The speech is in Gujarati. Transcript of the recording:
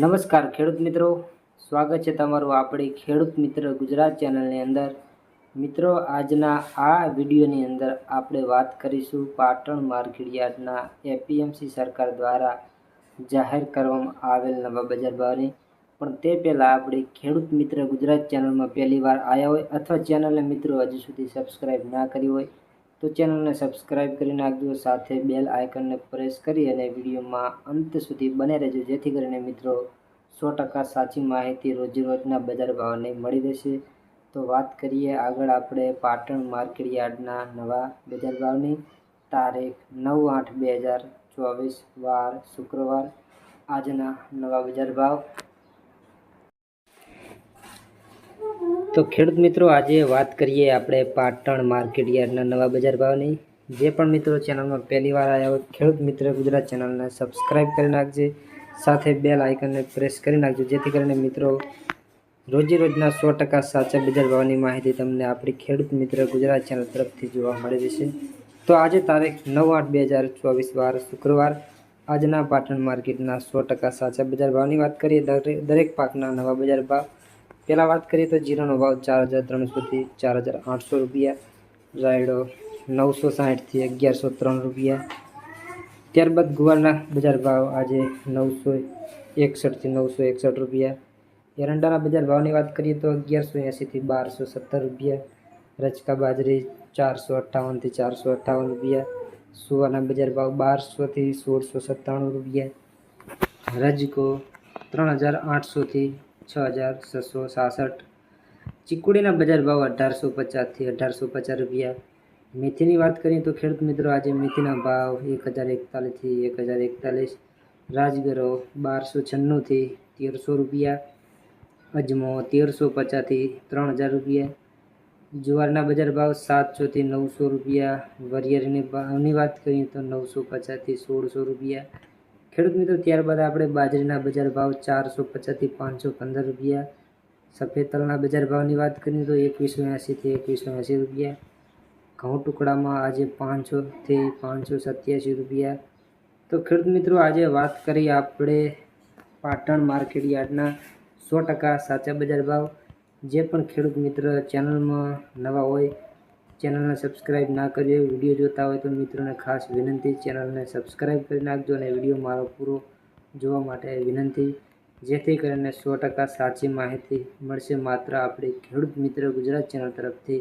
નમસ્કાર ખેડૂત મિત્રો. સ્વાગત છે તમારું આપણી ખેડૂત મિત્ર ગુજરાત ચેનલની અંદર. મિત્રો, આજના આ વિડીયોની અંદર આપણે વાત કરીશું પાટણ માર્કેટયાર્ડના એપીએમસી સરકાર દ્વારા જાહેર કરવામાં આવેલ નવા બજાર ભાવની. પણ તે પહેલાં આપણે ખેડૂત મિત્ર ગુજરાત ચેનલમાં પહેલી વાર આવ્યા હોય અથવા ચેનલને મિત્રો હજુ સુધી સબસ્ક્રાઈબ ના કરી હોય તો ચેનલને સબસ્ક્રાઈબ કરી નાખજો, સાથે બેલ આઇકનને પ્રેસ કરી અને વિડીયોમાં અંત સુધી બને રહેજો, જેથી કરીને મિત્રો સો ટકા સાચી માહિતી રોજેરોજના બજાર ભાવને મળી રહેશે. તો વાત કરીએ આગળ આપણે પાટણ માર્કેટ યાર્ડના નવા બજાર ભાવની. તારીખ નવ આઠ બે હજાર ચોવીસ, વાર શુક્રવાર. આજના નવા બજાર ભાવ. તો ખેડૂત મિત્રો, આજે વાત કરીએ આપણે પાટણ માર્કેટ યાર્ડના નવા બજાર ભાવની. જે પણ મિત્રો ચેનલમાં પહેલી વાર આવ્યા હોય, ખેડૂત મિત્ર ગુજરાત ચેનલને સબસ્ક્રાઈબ કરી નાખજે. સાથે બેલ આઇકનને પ્રેસ કરી નાખજો, જેથી કરીને મિત્રો રોજે રોજના સો ટકા સાચા બજાર ભાવની માહિતી તમને આપણી ખેડૂત મિત્ર ગુજરાત ચેનલ તરફથી જોવા મળી રહેશે. તો આજે તારીખ નવ આઠ બે હજાર ચોવીસ, વાર શુક્રવાર. આજના પાટણ માર્કેટના સો ટકા સાચા બજાર ભાવની વાત કરીએ, દરેક દરેક પાકના નવા બજાર ભાવ. પહેલાં વાત કરીએ તો જીરાનો ભાવ ચાર હજાર ત્રણસોથી ચાર હજાર આઠસો રૂપિયા, રાયડો નવસો સાહીઠથી અગિયારસો ત્રણ રૂપિયા. ત્યારબાદ ગુવારના બજાર ભાવ આજે નવસો એકસઠથી નવસો એકસઠ રૂપિયા. એરંડાના બજાર ભાવની વાત કરીએ તો અગિયારસો એંસીથી બારસો સત્તર રૂપિયા. રચકા બાજરી ચારસો અઠ્ઠાવનથી ચારસો અઠ્ઠાવન રૂપિયા. સુવાના બજાર ભાવ બારસોથી સોળસો સત્તાણું રૂપિયા. રજકો ત્રણ હજાર આઠસોથી છ હજાર છસો સાસઠ ચીકુડીના બજાર ભાવ અઢારસો પચાસથી અઢારસો પચાસ રૂપિયા મેથીની વાત કરીએ તો ખેડૂત મિત્રો આજે મેથીના ભાવ એક હજાર એકતાલીસથી એક હજાર એકતાલીસ રાજગરો બારસો છન્નુંથી તેરસો રૂપિયા અજમો તેરસો પચાસથી ત્રણ હજાર રૂપિયા જુવારના બજાર ભાવ સાતસોથી નવસો રૂપિયા વરિયળની ભાવની વાત કરીએ તો નવસો પચાસથી સોળસો રૂપિયા ખેડૂત મિત્રો, ત્યારબાદ આપણે બાજરીના બજાર ભાવ ચારસો પચાસથી પાંચસો પંદર રૂપિયા, સફેદ તલના બજાર ભાવની વાત કરીએ તો એકવીસો એંસીથી એકવીસો એંસી રૂપિયા, ઘઉં ટુકડામાં આજે પાંચસોથી પાંચસો સત્યાસી રૂપિયા. તો ખેડૂત મિત્રો, આજે વાત કરી આપણે પાટણ માર્કેટ યાર્ડના સો ટકા સાચા બજાર ભાવ. જે પણ ખેડૂત મિત્ર ચેનલમાં નવા હોય ચેનલને સબસ્ક્રાઈબ ના કરી હોય, વીડિયો જોતા હોય તો મિત્રોને ખાસ વિનંતી, ચેનલને સબસ્ક્રાઈબ કરી નાખજો અને વીડિયો મારો પૂરો જોવા માટે વિનંતી. જેથી કરીને સો ટકા સાચી માહિતી મળશે માત્ર આપણી ખેડૂત મિત્ર ગુજરાત ચેનલ તરફથી.